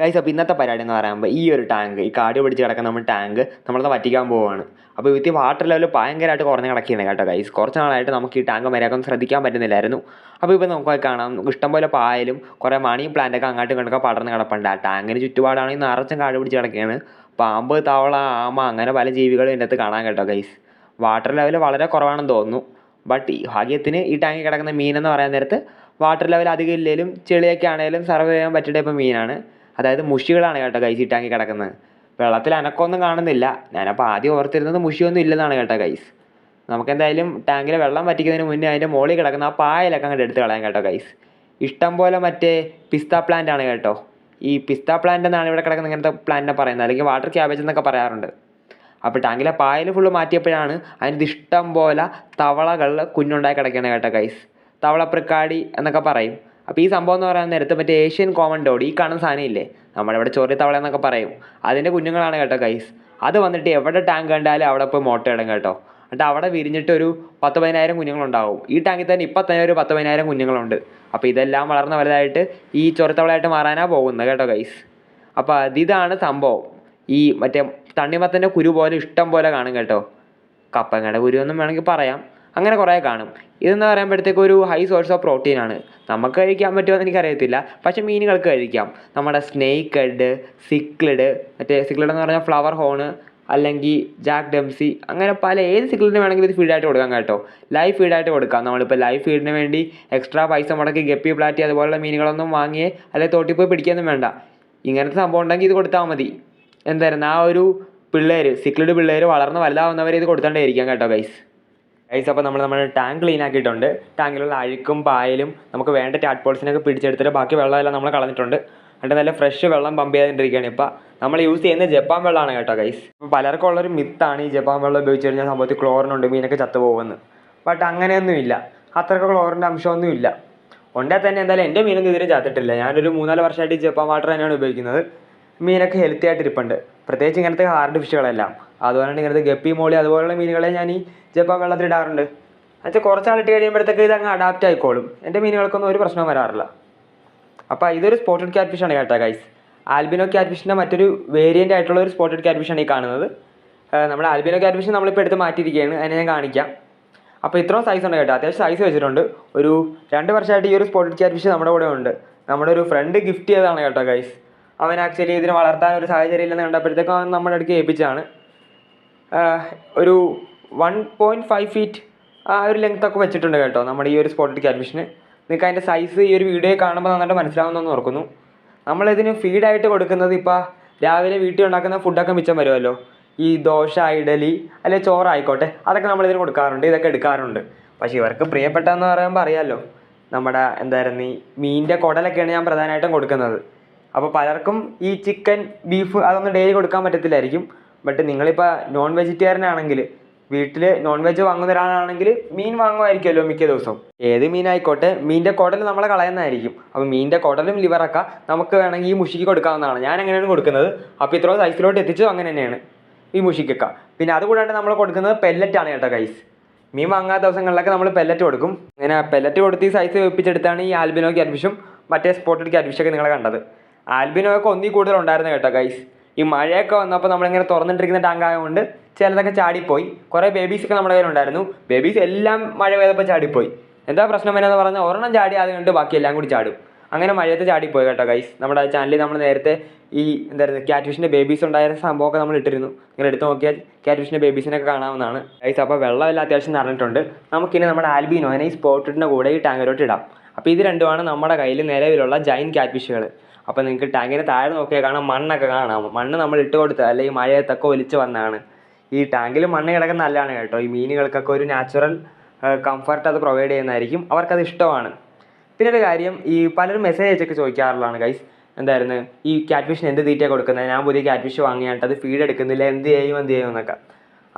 Guys അപ്പോൾ ഇന്നത്തെ പരിപാടി എന്ന് പറയുമ്പോൾ ഈ ഒരു ടാങ്ക് ഈ കാട് പിടിച്ച് കിടക്കുന്ന നമ്മൾ ടാങ്ക് നമ്മളത് വറ്റിക്കാൻ പോവുകയാണ് അപ്പോൾ ഇവിടുത്തെ വാട്ടർ ലെവൽ ഭയങ്കരമായിട്ട് കുറഞ്ഞ് കിടക്കുകയാണ് കേട്ടോ ഗൈസ് കുറച്ച് നാളായിട്ട് നമുക്ക് ഈ ടാങ്ക് മര്യാദക്കൊന്നും ശ്രദ്ധിക്കാൻ പറ്റുന്നില്ലായിരുന്നു. അപ്പോൾ ഇപ്പോൾ നമുക്ക് കാണാം. ഇഷ്ടംപോലെ പായലും കുറേ മണി പ്ലാന്റൊക്കെ അങ്ങോട്ടും ഇങ്ങോട്ടൊക്കെ പടർന്ന് കിടപ്പുണ്ട്. ആ ടാങ്കിന് ചുറ്റുപാടാണെങ്കിൽ നിറച്ചും കാട് പിടിച്ച് കിടക്കുകയാണ്. പാമ്പ് തവള ആമ അങ്ങനെ പല ജീവികളും ഇതിനകത്ത് കാണാൻ കേട്ടോ ഗൈസ് വാട്ടർ ലെവൽ വളരെ കുറവാണെന്ന് തോന്നുന്നു. ബട്ട് ഭാഗ്യത്തിന് ഈ ടാങ്കിൽ കിടക്കുന്ന മീനെന്ന് പറയാൻ നേരത്ത് വാട്ടർ ലെവൽ അധികം ഇല്ലെങ്കിലും ചെളിയൊക്കെ ആണെങ്കിലും സർവ് ചെയ്യാൻ പറ്റിയ ടൈപ്പ് മീനാണ്. അതായത് മുഷികളാണ് കേട്ടോ ഈ ടാങ്കിൽ കിടക്കുന്നത്. വെള്ളത്തിൽ അനക്കൊന്നും കാണുന്നില്ല. ഞാനപ്പോൾ ആദ്യം ഓർത്തിരുന്നത് മുഷിയൊന്നും ഇല്ലെന്നാണ് കേട്ടോ ഗൈസ് നമുക്കെന്തായാലും ടാങ്കിലെ വെള്ളം വറ്റിക്കുന്നതിന് മുന്നേ അതിന്റെ മുകളിൽ കിടക്കുന്ന ആ പായലൊക്കെ അങ്ങോട്ട് എടുത്ത് കളയാം കേട്ടോ ഗൈസ് ഇഷ്ടം പോലെ മറ്റേ പിസ്ത പ്ലാന്റ് ആണ് കേട്ടോ. ഈ പിസ്ത പ്ലാന്റ് എന്നാണ് ഇവിടെ കിടക്കുന്ന ഇങ്ങനത്തെ പ്ലാന്റിനെ പറയുന്നത്. അല്ലെങ്കിൽ വാട്ടർ ക്യാബേജ് എന്നൊക്കെ പറയാറുണ്ട്. അപ്പോൾ ടാങ്കിലെ പായൽ ഫുള്ള് മാറ്റിയപ്പോഴാണ് അതിന്റെ ഇഷ്ടം പോലെ തവളകൾ കുഞ്ഞുണ്ടായി കിടക്കുകയാണ് കേട്ടോ ഗൈസ് തവളപ്രിക്കാടി എന്നൊക്കെ പറയും. അപ്പോൾ ഈ സംഭവം എന്ന് പറയുന്ന നേരത്തെ മറ്റേ ഏഷ്യൻ കോമൺ ഡോഡ് ഈ കാണുന്ന സാധനം ഇല്ലേ നമ്മുടെ ഇവിടെ ചൊറി തവള എന്നൊക്കെ പറയും. അതിന്റെ കുഞ്ഞുങ്ങളാണ് കേട്ടോ കൈസ് അത് വന്നിട്ട് എവിടെ ടാങ്ക് കണ്ടാലും അവിടെ പോയി മോട്ടയിടും കേട്ടോ. എന്നിട്ട് അവിടെ വിരിഞ്ഞിട്ട് ഒരു പത്ത് പതിനായിരം കുഞ്ഞുങ്ങളുണ്ടാവും. ഈ ടാങ്കിൽ തന്നെ ഇപ്പം തന്നെ ഒരു പത്ത് പതിനായിരം കുഞ്ഞുങ്ങളുണ്ട്. അപ്പോൾ ഇതെല്ലാം വളർന്ന വലുതായിട്ട് ഈ ചൊരത്തവളയായിട്ട് മാറാനാണ് പോകുന്നത് കേട്ടോ ഗൈസ് അപ്പോൾ അതിതാണ് സംഭവം. ഈ മറ്റേ തണ്ണിമത്തന്റെ കുരു പോലെ ഇഷ്ടം പോലെ കാണും കേട്ടോ. കപ്പങ്ങയുടെ കുരു എന്നും വേണമെങ്കിൽ പറയാം. അങ്ങനെ കുറേ കാണും. ഇതെന്ന് പറയുമ്പോഴത്തേക്ക് ഒരു ഹൈ സോഴ്സ് ഓഫ് പ്രോട്ടീനാണ് നമുക്ക് കഴിക്കാൻ പറ്റുമോ എനിക്കറിയത്തില്ല. പക്ഷേ മീനുകൾക്ക് കഴിക്കാം. നമ്മുടെ സ്നേക്ക് ഹെഡ് സിക്ലിഡ് മറ്റേ സിക്ലഡ് എന്ന് പറഞ്ഞാൽ ഫ്ലവർ ഹോണ് അല്ലെങ്കിൽ ജാക്ക് ഡംസി അങ്ങനെ പല ഏത് സിക്ലിന് വേണമെങ്കിലും ഇത് ഫീഡായിട്ട് കൊടുക്കാം കേട്ടോ. ലൈവ് ഫീഡായിട്ട് കൊടുക്കാം. നമ്മളിപ്പോൾ ലൈവ് ഫീഡിന് വേണ്ടി എക്സ്ട്രാ പൈസ മുടക്കി ഗപ്പി പ്ലാറ്റി അതുപോലുള്ള മീനുകളൊന്നും വാങ്ങിയേ അല്ലെങ്കിൽ തോട്ടിൽ പോയി പിടിക്കുകയൊന്നും വേണ്ട. ഇങ്ങനത്തെ സംഭവം ഉണ്ടെങ്കിൽ ഇത് കൊടുത്താൽ മതി. എന്തായിരുന്നു? ആ ഒരു പിള്ളേർ സിക്ലിഡ് പിള്ളേർ വളർന്ന് വലുതാവുന്നവരെ ഇത് കൊടുത്തോണ്ടേ ഇരിക്കാം കേട്ടോ ഗൈസ് ഗൈസ് അപ്പോൾ നമ്മൾ നമ്മുടെ ടാങ്ക് ക്ലീൻ ആക്കിയിട്ടുണ്ട്. ടാങ്കിലുള്ള അഴുക്കും പായലും നമുക്ക് വേണ്ട ടാഡ്പോൾസിനൊക്കെ പിടിച്ചെടുത്തിട്ട് ബാക്കി വെള്ളമെല്ലാം നമ്മൾ കളഞ്ഞിട്ടുണ്ട്. എന്നിട്ട് നല്ല ഫ്രഷ് വെള്ളം പമ്പ് ചെയ്തുകൊണ്ടിരിക്കുകയാണ് ഇപ്പോൾ നമ്മൾ യൂസ് ചെയ്യുന്ന ജപ്പാൻ വെള്ളമാണ് കേട്ടോ ഗൈസ് ഇപ്പോൾ പലർക്കും ഉള്ളൊരു മിത്താണ് ഈ ജപ്പാൻ വെള്ളം ഉപയോഗിച്ച് കഴിഞ്ഞാൽ സംഭവത്തിൽ ക്ലോറിനുണ്ട് മീനൊക്കെ ചത്തുപോകുമെന്ന്. ബട്ട് അങ്ങനെയൊന്നുമില്ല അത്രയ്ക്ക് ക്ലോറിന്റെ അംശമൊന്നും ഇല്ല. ഉണ്ടെങ്കിൽ തന്നെ എന്തായാലും എന്റെ മീനൊന്നും ഇതിനെ ചത്തിട്ടില്ല. ഞാനൊരു മൂന്നാൽ വർഷമായിട്ട് ജപ്പാൻ വാട്ടർ തന്നെയാണ് ഉപയോഗിക്കുന്നത്. മീനൊക്കെ ഹെൽത്തി ആയിട്ട് ഇരിപ്പുണ്ട് പ്രത്യേകിച്ച് ഇങ്ങനത്തെ ഹാർഡ് ഫിഷുകളെല്ലാം അതുപോലെയാണ് ഇങ്ങനത്തെ ഗപ്പി മോളി അതുപോലെയുള്ള മീനുകളെ ഞാൻ ഈ ജപ്പാൻ വെള്ളത്തിൽ ഇടാറുണ്ട് എന്നുവെച്ചാൽ കുറച്ചാളിട്ട് കഴിയുമ്പോഴത്തേക്ക് ഇത് അങ്ങ് അഡാപ്റ്റ് ആയിക്കോളും. എന്റെ മീനുകൾക്കൊന്നും ഒരു പ്രശ്നവും വരാറില്ല. അപ്പോൾ ഇതൊരു സ്പോട്ടഡ് ക്യാറ്റ് ഫിഷാണ് കേട്ടോ ഗൈസ് ആൽബിനോ ക്യാറ്റ് ഫിഷിന്റെ മറ്റൊരു വേരിയന്റ് ആയിട്ടുള്ള ഒരു സ്പോട്ടഡ് ക്യാറ്റ് ഫിഷാണ് ഈ കാണുന്നത്. നമ്മുടെ ആൽബിനോ ക്യാറ്റ് ഫിഷ് നമ്മളിപ്പോൾ എടുത്ത് മാറ്റിയിരിക്കുകയാണ്. അതിനെ ഞാൻ കാണിക്കാം. അപ്പോൾ ഇത്രയും സൈസ് ഉണ്ട് കേട്ടോ. അത്യാവശ്യം സൈസ് വെച്ചിട്ടുണ്ട്. ഒരു രണ്ട് വർഷമായിട്ട് ഈ ഒരു സ്പോട്ടഡ് ക്യാറ്റ് ഫിഷ് നമ്മുടെ കൂടെ ഉണ്ട്. നമ്മുടെ ഒരു ഫ്രണ്ട് ഗിഫ്റ്റ് ചെയ്തതാണ് കേട്ടോ ഗൈസ് അവൻ ആക്ച്വലി ഇതിനെ വളർത്താൻ ഒരു സാഹചര്യം ഇല്ലെന്ന് കണ്ടപ്പോഴത്തേക്കും അവൻ നമ്മുടെ അടുക്ക് ഏൽപ്പിച്ചതാണ്. ഒരു വൺ പോയിന്റ് ഫൈവ് ഫീറ്റ് ആ ഒരു ലെങ്ത് ഒക്കെ വെച്ചിട്ടുണ്ട് കേട്ടോ നമ്മുടെ ഈ ഒരു സ്പോട്ടിക്ക് അഡ്മിഷന് നിങ്ങൾക്ക് അതിന്റെ സൈസ് ഈ ഒരു വീഡിയോ കാണുമ്പോൾ നന്നായിട്ട് മനസ്സിലാവുന്നെന്ന് ഓർക്കുന്നു. നമ്മളിതിന് ഫീഡായിട്ട് കൊടുക്കുന്നത് ഇപ്പോൾ രാവിലെ വീട്ടിൽ ഉണ്ടാക്കുന്ന ഫുഡൊക്കെ മിച്ചം വരുമല്ലോ. ഈ ദോശ ഇഡലി അല്ലെങ്കിൽ ചോറായിക്കോട്ടെ അതൊക്കെ നമ്മളിതിന് കൊടുക്കാറുണ്ട് ഇതൊക്കെ എടുക്കാറുണ്ട്. പക്ഷേ ഇവർക്ക് പ്രിയപ്പെട്ടതെന്ന് പറയുമ്പോൾ അറിയാമല്ലോ. നമ്മുടെ എന്തായിരുന്നു ഈ മീനിന്റെ കുടലൊക്കെയാണ് ഞാൻ പ്രധാനമായിട്ടും കൊടുക്കുന്നത്. അപ്പോൾ പലർക്കും ഈ ചിക്കൻ ബീഫ് അതൊന്നും ഡെയിലി കൊടുക്കാൻ പറ്റത്തില്ലായിരിക്കും. ബട്ട് നിങ്ങളിപ്പോൾ നോൺ വെജിറ്റേറിയൻ ആണെങ്കിൽ വീട്ടിൽ നോൺ വെജ് വാങ്ങുന്ന ഒരാളാണെങ്കിൽ മീൻ വാങ്ങുമായിരിക്കുമല്ലോ മിക്ക ദിവസവും. ഏത് മീനായിക്കോട്ടെ മീനിന്റെ കുടൽ നമ്മളെ കളയുന്നതായിരിക്കും. അപ്പോൾ മീനിന്റെ കുടലും ലിവറൊക്കെ നമുക്ക് വേണമെങ്കിൽ ഈ മുഷിക്ക് കൊടുക്കാവുന്നതാണ്. ഞാൻ അങ്ങനെയാണ് കൊടുക്കുന്നത്. അപ്പോൾ ഇത്രയും സൈസിലോട്ട് എത്തിച്ചു അങ്ങനെ തന്നെയാണ് ഈ മുഷിക്കൊക്കെ. പിന്നെ അതുകൂടാണ്ട് നമ്മൾ കൊടുക്കുന്നത് പെല്ലറ്റാണ് കേട്ടോ കൈസ് മീൻ വാങ്ങാത്ത ദിവസങ്ങളിലൊക്കെ നമ്മൾ പെല്ലറ്റ് കൊടുക്കും. അങ്ങനെ പെല്ലറ്റ് കൊടുത്ത് ഈ സൈസ് വെപ്പിച്ചെടുത്താണ് ഈ ആൽബിനോ ക്യാറ്റ്ഫിഷും മറ്റേ സ്പോട്ടഡ് ക്യാറ്റ്ഫിഷൊക്കെ നിങ്ങളെ കണ്ടത്. ആൽബിനോ ഒന്നി കൂടുതൽ ഉണ്ടായിരുന്നു കേട്ടോ ഗൈസ് ഈ മഴയൊക്കെ വന്നപ്പോൾ നമ്മളിങ്ങനെ തുറന്നിട്ടിരിക്കുന്ന ടാങ്ക് ആയതുകൊണ്ട് ചിലതൊക്കെ ചാടിപ്പോയി. കുറേ ബേബീസൊക്കെ നമ്മുടെ കയ്യിലുണ്ടായിരുന്നു ബേബീസ് എല്ലാം മഴ പെയ്തപ്പോൾ ചാടിപ്പോയി. എന്താ പ്രശ്നം വരുന്നത് പറഞ്ഞാൽ ഒരെണ്ണം ചാടി അത് കണ്ട് ബാക്കി എല്ലാം കൂടി ചാടും. അങ്ങനെ മഴയത്ത് ചാടിപ്പോയി കേട്ടോ ഗൈസ് നമ്മുടെ ചാനലിൽ നമ്മൾ നേരത്തെ ഈ എന്തായിരുന്നു ക്യാറ്റ്ഫിഷിന്റെ ബേബീസ് ഉണ്ടായിരുന്ന സംഭവമൊക്കെ നമ്മൾ ഇട്ടിരുന്നു. നിങ്ങൾ എടുത്ത് നോക്കിയാൽ ക്യാറ്റ് ഫിഷിന്റെ ബേബീസിനൊക്കെ കാണാവുന്നതാണ്. ഗൈസ് അപ്പോൾ വെള്ളമെല്ലാം അത്യാവശ്യം നിറഞ്ഞിട്ടുണ്ട്. നമുക്കിനി നമ്മുടെ ആൽബിനോനെ ഈ സ്പോട്ടിന്റെ കൂടെ ഈ ടാങ്കിലോട്ട് ഇടാം. അപ്പോൾ ഇത് രണ്ടുമാണ് നമ്മുടെ കയ്യിൽ നിലവിലുള്ള ജൈൻ ക്യാറ്റ് ഫിഷുകൾ അപ്പോൾ നിങ്ങൾക്ക് ടാങ്കിന് താഴെ നോക്കിയാൽ കാണാം മണ്ണൊക്കെ കാണാം. മണ്ണ് നമ്മൾ ഇട്ട് കൊടുത്ത അല്ലെങ്കിൽ മഴയത്തൊക്കെ ഒലിച്ച് വന്നതാണ്. ഈ ടാങ്കിൽ മണ്ണ് കിടക്കുന്ന നല്ലതാണ് കേട്ടോ. ഈ മീനുകൾക്കൊക്കെ ഒരു നാച്ചുറൽ കംഫർട്ട് അത് പ്രൊവൈഡ് ചെയ്യുന്നതായിരിക്കും. അവർക്കത് ഇഷ്ടമാണ്. പിന്നെ ഒരു കാര്യം ഈ പലരും മെസ്സേജ് അയച്ചൊക്കെ ചോദിക്കാറുള്ളതാണ് ഗൈസ് എന്തായിരുന്നു? ഈ ക്യാറ്റ്ഫിഷിന് എന്ത് തീറ്റ കൊടുക്കുന്നത്? ഞാൻ പുതിയ ക്യാറ്റ്ഫിഷ് വാങ്ങിയിട്ട് അത് ഫീഡ് എടുക്കുന്നില്ല. എന്ത് ചെയ്യും എന്ത് ചെയ്യും എന്നൊക്കെ.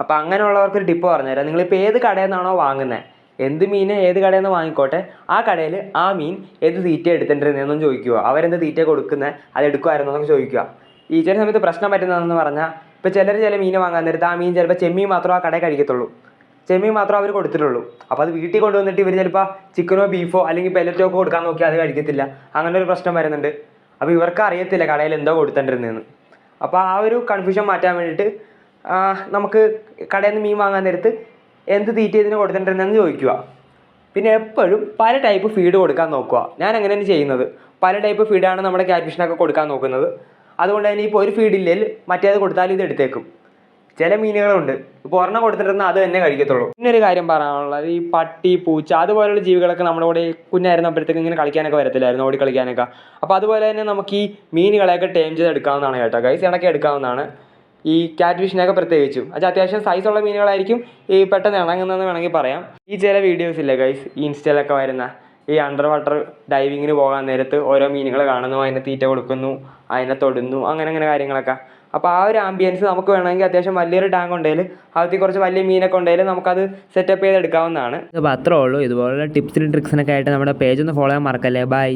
അപ്പോൾ അങ്ങനെയുള്ളവർക്കൊരു ടിപ്പ് പറഞ്ഞുതരാം. നിങ്ങളിപ്പോൾ ഏത് കടയിൽ നിന്നാണോ വാങ്ങുന്നത് എന്ത് മീൻ ഏത് കടയിൽ നിന്ന് വാങ്ങിക്കോട്ടെ ആ കടയിൽ ആ മീൻ ഏത് തീറ്റ എടുത്തിട്ടുണ്ടെന്നും ചോദിക്കുക. അവരെന്ത് തീറ്റ കൊടുക്കുന്നത് അത് എടുക്കുമായിരുന്നു എന്നൊക്കെ ചോദിക്കുക. ഈ ചില സമയത്ത് പ്രശ്നം പറ്റുന്നതെന്ന് പറഞ്ഞാൽ ഇപ്പോൾ ചിലർ ചില മീൻ വാങ്ങാൻ നേരത്ത് ആ മീൻ ചിലപ്പോൾ ചെമ്മീൻ മാത്രം ആ കടയിൽ കഴിക്കത്തുള്ളൂ. ചെമ്മീൻ മാത്രം അവർ കൊടുത്തിട്ടുള്ളൂ. അപ്പോൾ അത് വീട്ടിൽ കൊണ്ടുവന്നിട്ട് ഇവർ ചിലപ്പോൾ ചിക്കനോ ബീഫോ അല്ലെങ്കിൽ പെലറ്റോ ഒക്കെ കൊടുക്കാൻ നോക്കിയാൽ അത് കഴിക്കത്തില്ല. അങ്ങനെ ഒരു പ്രശ്നം വരുന്നുണ്ട്. അപ്പോൾ ഇവർക്ക് അറിയത്തില്ല കടയിൽ എന്തോ കൊടുത്തിട്ടുണ്ടെന്ന്. അപ്പോൾ ആ ഒരു കൺഫ്യൂഷൻ മാറ്റാൻ വേണ്ടിയിട്ട് നമുക്ക് കടയിൽ നിന്ന് മീൻ വാങ്ങാൻ നേരത്ത് എന്ത് തീറ്റ ഇതിന് കൊടുത്തിട്ടുണ്ടെന്ന് ചോദിക്കുക. പിന്നെ എപ്പോഴും പല ടൈപ്പ് ഫീഡ് കൊടുക്കാൻ നോക്കുക. ഞാൻ അങ്ങനെയാണ് ചെയ്യുന്നത്. പല ടൈപ്പ് ഫീഡാണ് നമ്മുടെ ക്യാറ്റ്ഫിഷിനൊക്കെ കൊടുക്കാൻ നോക്കുന്നത്. അതുകൊണ്ട് തന്നെ ഇപ്പോൾ ഒരു ഫീഡ് ഇല്ലെങ്കിൽ മറ്റേത് കൊടുത്താലും ഇത് എടുത്തേക്കും. ചില മീനുകളുണ്ട്. ഇപ്പോൾ ഒരെണ്ണം കൊടുത്തിട്ടുണ്ടെന്ന് അത് തന്നെ കഴിക്കത്തുള്ളൂ. പിന്നെ ഒരു കാര്യം പറയാനുള്ളത് ഈ പട്ടി പൂച്ച അതുപോലെയുള്ള ജീവികളൊക്കെ നമ്മുടെ കൂടെ കുഞ്ഞായിരുന്നപ്പോഴത്തേക്ക് ഇങ്ങനെ കളിക്കാനൊക്കെ വരത്തില്ലായിരുന്നു ഓടി കളിക്കാനൊക്കെ അപ്പോൾ അതുപോലെ തന്നെ നമുക്ക് ഈ മീനുകളെയൊക്കെ ടേം ചെയ്ത് എടുക്കാവുന്നതാണ് കേട്ടോ ഗൈസ് ഇടയ്ക്ക് എടുക്കാവുന്നതാണ്. ഈ ക്യാറ്റ് ഫിഷിനൊക്കെ പ്രത്യേകിച്ചും. അത് അത്യാവശ്യം സൈസുള്ള മീനുകളായിരിക്കും. ഈ പെട്ടെന്ന് ഇണങ്ങുന്നതെന്ന് വേണമെങ്കിൽ പറയാം. ഈ ചില വീഡിയോസില്ലേ ഗൈസ് ഇൻസ്റ്റയിലൊക്കെ വരുന്ന ഈ അണ്ടർ വാട്ടർ ഡൈവിങ്ങിന് പോകാൻ നേരത്ത് ഓരോ മീനുകൾ കാണുന്നു അതിനെ തീറ്റ കൊടുക്കുന്നു അതിനെ തൊടുന്നു അങ്ങനെ അങ്ങനെ കാര്യങ്ങളൊക്കെ. അപ്പോൾ ആ ഒരു ആംബിയൻസ് നമുക്ക് വേണമെങ്കിൽ അത്യാവശ്യം വലിയൊരു ടാങ്ക് ഉണ്ടെങ്കിൽ അതിൽ കുറച്ച് വലിയ മീനൊക്കെ ഉണ്ടെങ്കിൽ നമുക്കത് സെറ്റപ്പ് ചെയ്തെടുക്കാവുന്നതാണ്. അപ്പോൾ അത്രേ ഉള്ളൂ. ഇതുപോലുള്ള ടിപ്സിനും ട്രിക്സിനൊക്കെ ആയിട്ട് നമ്മുടെ പേജ് ഒന്ന് ഫോളോ ചെയ്യാൻ മറക്കല്ലേ. ബൈ